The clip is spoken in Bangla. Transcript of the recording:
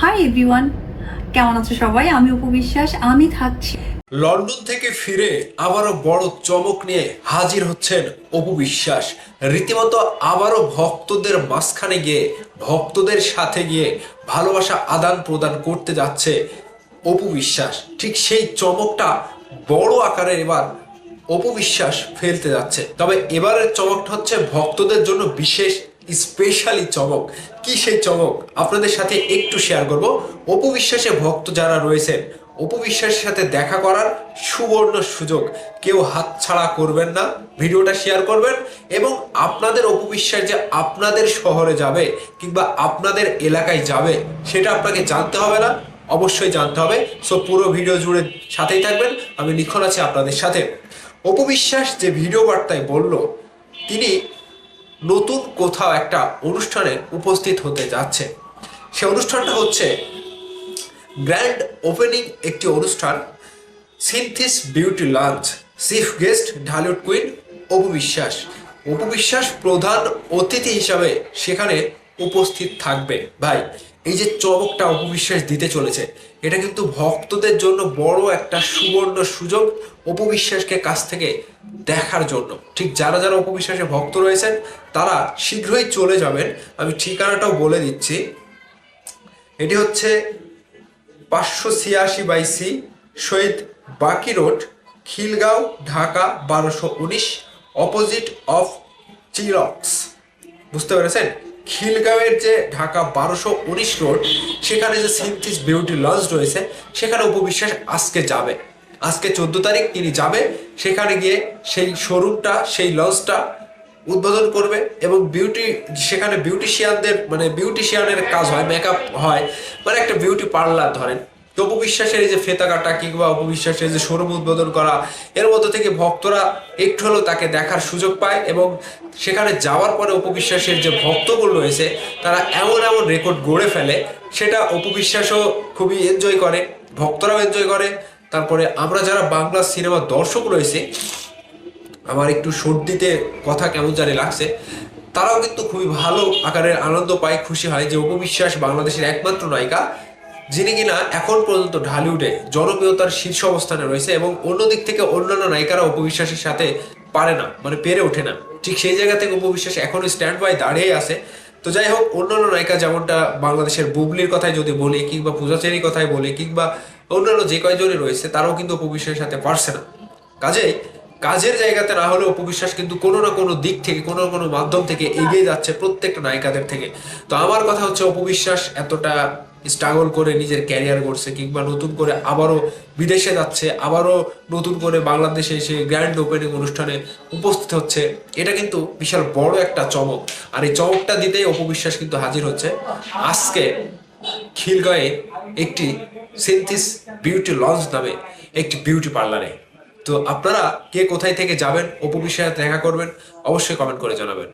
হাই এভরিওয়ান কেমন আছো সবাই? আমি উপবিশ্বাস আমি থাকছি। লন্ডন থেকে ফিরে আবারও বড় চমক নিয়ে হাজির হচ্ছেন অপু বিশ্বাস। রীতিমতো আবারও ভক্তদের মাঝখানে গিয়ে, ভক্তদের সাথে গিয়ে ভালোবাসা আদান প্রদান করতে যাচ্ছে অপু বিশ্বাস। ঠিক সেই চমকটা বড় আকারে এবার অপু বিশ্বাস ফেলতে যাচ্ছে। তবে এবারের চমকটা হচ্ছে ভক্তদের জন্য বিশেষ স্পেশালি চমক। কি সেই চমক? আপনাদের সাথে একটু শেয়ার করব। অপু বিশ্বাসে ভক্ত যারা রয়েছেন, অপু বিশ্বাসের সাথে দেখা করার সুবর্ণ সুযোগ। কেউ হাতছাড়া করবেন না, ভিডিওটা শেয়ার করবেন এবং আপনাদের অপু বিশ্বাস যে আপনাদের শহরে যাবে কিংবা আপনাদের এলাকায় যাবে, সেটা আপনাকে জানতে হবে না। অবশ্যই জানতে হবে। সো পুরো ভিডিও জুড়ে সাথেই থাকবেন। আমি লিখন আছি আপনাদের সাথে। অপু বিশ্বাস যে ভিডিও বার্তায় বলল, তিনি নতুন কোথাও একটা অনুষ্ঠানে উপস্থিত হতে যাচ্ছে। সে অনুষ্ঠানটা হচ্ছে গ্র্যান্ড ওপেনিং একটি অনুষ্ঠান সিনথিস beauty launch chief guest Dhallywood queen Apu Biswas. Apu Biswas প্রধান অতিথি হিসাবে সেখানে উপস্থিত থাকবে। ভাই, এই যে চমকটা অপবিশ্বাস দিতে চলেছে, এটা কিন্তু ভক্তদের জন্য বড় একটা সুবর্ণ সুযোগ অপু বিশ্বাসকে কাছ থেকে দেখার জন্য। ঠিক যারা যারা অপু বিশ্বাসের ভক্ত রয়েছেন, তারা শীঘ্রই চলে যাবেন। আমি ঠিকানাটাও বলে দিচ্ছি। এটি হচ্ছে পাঁচশো ছিয়াশি বাই সি শহীদ বাকি রোড, খিলগাঁও, ঢাকা, বারোশো উনিশ, অপোজিট অফ চিরক্স। বুঝতে পেরেছেন? খিলগাঁওয়ের যে ঢাকা বারোশো উনিশ রোড, সেখানে যে সিনথিস বিউটি লঞ্চ রয়েছে, সেখানে উপবিশ্বাস আজকে যাবে। আজকে চোদ্দ তারিখ তিনি যাবে, সেখানে গিয়ে সেই শোরুমটা, সেই লঞ্চটা উদ্বোধন করবে এবং বিউটি সেখানে বিউটিশিয়ানদের মানে বিউটিশিয়ানের কাজ হয় মেকআপ হয় মানে একটা বিউটি পার্লার ধরেন। তো অপবিশ্বাসের এই যে ফেতা কাটা কিংবা অপবিশ্বাসের যে শোরুম উদ্বোধন করা, এর মধ্যে থেকে ভক্তরা একটু হলেও তাকে দেখার সুযোগ পায় এবং সেখানে যাওয়ার পরে অপবিশ্বাসের যে ভক্তগুলো রয়েছে, তারা এমন এমন রেকর্ড গড়ে ফেলে, সেটা অপবিশ্বাসও খুবই এনজয় করে, ভক্তরাও এনজয় করে। তারপরে আমরা যারা বাংলা সিনেমার দর্শক রয়েছে, আমার একটু সর্দিতে কথা কেমন জানি লাগছে, তারাও কিন্তু খুবই ভালো আকারের আনন্দ পায়, খুশি হয় যে উপবিশ্বাস বাংলাদেশের একমাত্র নায়িকা। যিনি কিনা এখন পর্যন্ত ঢালিউডে জনপ্রিয়তার শীর্ষ অবস্থানে রয়েছে এবং অন্য দিক থেকে অন্যান্য নায়িকারা উপবিশ্বাসের সাথে পারে না মানে পেরে ওঠে না। ঠিক সেই জায়গা থেকে উপবিশ্বাস এখনও স্ট্যান্ড বাই দাঁড়িয়ে আছে। তো যাই হোক, অন্যান্য নায়িকা যেমনটা বাংলাদেশের বুবলির কথাই যদি বলি, কিংবা পূজাচেরির কথাই বলি, কিংবা অন্যান্য যে কয়জনই রয়েছে, তারাও কিন্তু উপবিশ্বাসের সাথে পারছে না। কাজেই কাজের জায়গাতে না হলেও উপবিশ্বাস কিন্তু কোনো না কোনো দিক থেকে, কোনো না কোনো মাধ্যম থেকে এগিয়ে যাচ্ছে প্রত্যেকটা নায়িকাদের থেকে। তো আমার কথা হচ্ছে, অপবিশ্বাস এতটা স্ট্রাগল করে নিজের ক্যারিয়ার করছে কিংবা নতুন করে আবারও বিদেশে যাচ্ছে, আবারও নতুন করে বাংলাদেশে এসে গ্র্যান্ড ওপেনিং অনুষ্ঠানে উপস্থিত হচ্ছে, এটা কিন্তু বিশাল বড় একটা চমক। আর এই চমকটা দিতেই অপবিশ্বাস কিন্তু হাজির হচ্ছে। আজকে খিলগাঁয়ে একটি সিনথিস বিউটি লঞ্চ নামে একটি বিউটি পার্লারে। তো আপনারা কে কোথায় থেকে যাবেন, অপু বিষয়ে দেখা করবেন, অবশ্যই কমেন্ট করে জানাবেন।